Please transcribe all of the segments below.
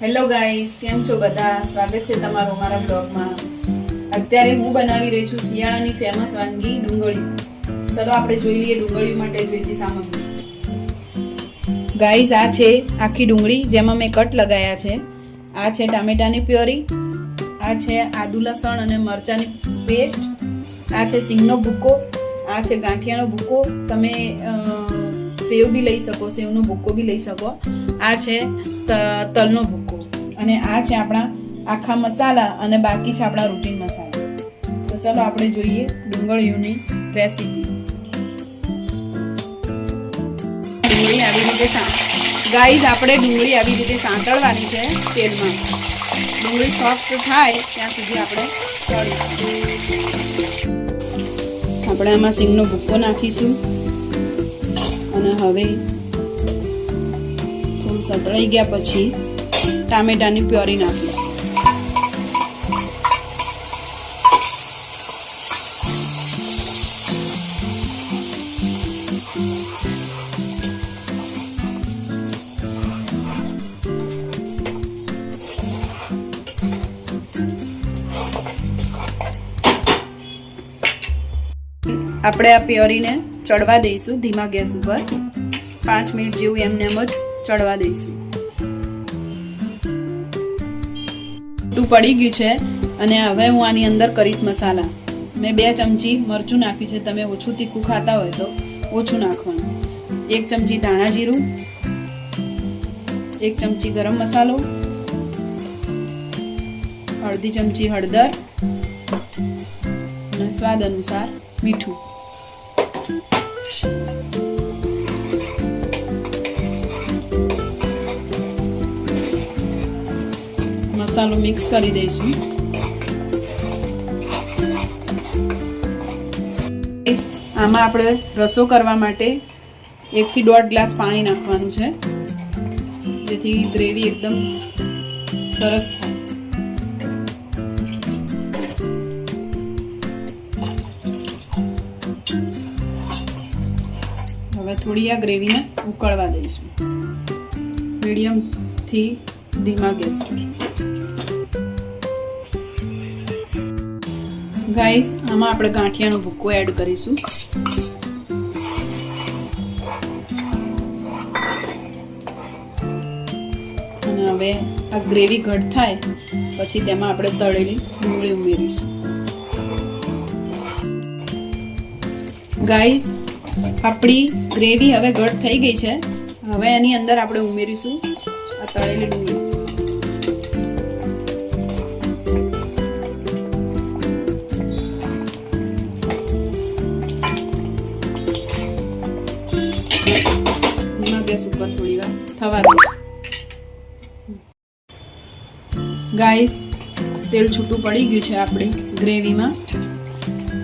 Hello guys કેમ છો બધા? સ્વાગત છે તમારું મારા બ્લોગમાં. અત્યારે હું બનાવી રહી છું શિયાળાની ફેમસ વાનગી ડુંગળી. ચલો, આપણે જોઈ લઈએ ડુંગળી માટે જોઈતી સામગ્રી. ગાઈસ આ છે આખી ડુંગળી, જેમાં મેં કટ લગાયા છે. આ છે ટામેટાની પ્યોરી, આ છે આદુ લસણ અને મરચાંની પેસ્ટ આ છે સિંગનો ભૂકો, આ છે ગાંઠિયાનો ભૂકો. તમે સેવ બી લઈ શકો, સેવનો ભૂકો બી લઈ શકો. આ છે તલનો ભૂકો. અને આ છે આપણા આખા મસાલા અને બાકી છે આપણા રૂટીન મસાલા. તો ચલો આપણે જોઈએ ડુંગળીઓની રેસીપી ડુંગળી આવી રીતે ગાઈઝ આપણે ડુંગળી આવી રીતે સાંતળવાની છે તેલમાં. ડુંગળી સોફ્ટ થાય ત્યાં સુધી આપણે તળીશું. આપણે આમાં સિંગનો ભૂક્કો નાખીશું. અને હવે થોડું સતળાઈ ગયા પછી ટામેટાની પ્યોરી નાખી. આપણે આ પ્યોરીને ચડવા દઈશું ધીમા ગેસ ઉપર. પાંચ મિનિટ જેવું એમને એમ જ ચડવા દઈશું. ટું પડી ગયું છે અને હવે હું આની અંદર કરીશ મસાલા. મેં બે ચમચી મરચું નાખ્યું છે. તમે ઓછું તીખું ખાતા હોય તો ઓછું નાખવાનું. એક ચમચી ધાણા જીરું, એક ચમચી ગરમ મસાલો, અડધી ચમચી હળદર અને સ્વાદ અનુસાર મીઠું. મસાલો મિક્સ કરી દઈશું આમાં આપણે રસો કરવા માટે એકથી દોઢ ગ્લાસ પાણી નાખવાનું છે. જેથી ગ્રેવી એકદમ સરસ થાય. હવે થોડી આ ગ્રેવીને ઉકળવા દઈશું. મીડિયમથી ધીમા ગેસ પર. ગાઈસ આમાં આપણે ગાંઠિયાનો ભૂક્કો એડ કરીશું. અને હવે આ ગ્રેવી ઘટ થાય, પછી તેમાં આપણે તળેલી ડુંગળી ઉમેરીશું. ગાઈસ આપણી ગ્રેવી હવે ઘટ થઈ ગઈ છે. હવે એની અંદર આપણે ઉમેરીશું આ તળેલી ડુંગળી. થવા દઈશ ગાઈસ તેલ છૂટું પડી ગયું છે આપણી ગ્રેવીમાં.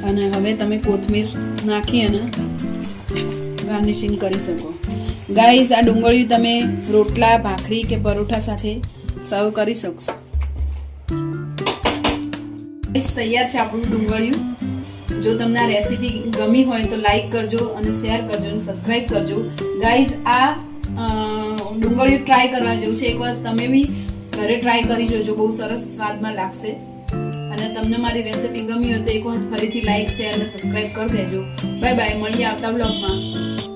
અને હવે તમે કોથમીર નાખી અને ગાર્નિશિંગ કરી શકો. ગાઈસ આ ડુંગળીયું તમે રોટલા, ભાખરી કે પરોઠા સાથે સર્વ કરી શકશો. તૈયાર છે આપણું ડુંગળિયું. જો તમને આ રેસીપી ગમી હોય તો લાઈક કરજો અને શેર કરજો અને સબસ્ક્રાઈબ કરજો. ગાઈઝ આ ડુંગળીયું ટ્રાય કરવા જેવું છે. એકવાર તમે બી ઘરે ટ્રાય કરી જોજો. બહુ સરસ સ્વાદમાં લાગશે. અને તમને મારી રેસીપી ગમી હોય તો એકવાર ફરીથી લાઈક શેર અને સબસ્ક્રાઇબ કરી દેજો. બાય બાય મળીએ આવતા બ્લોગમાં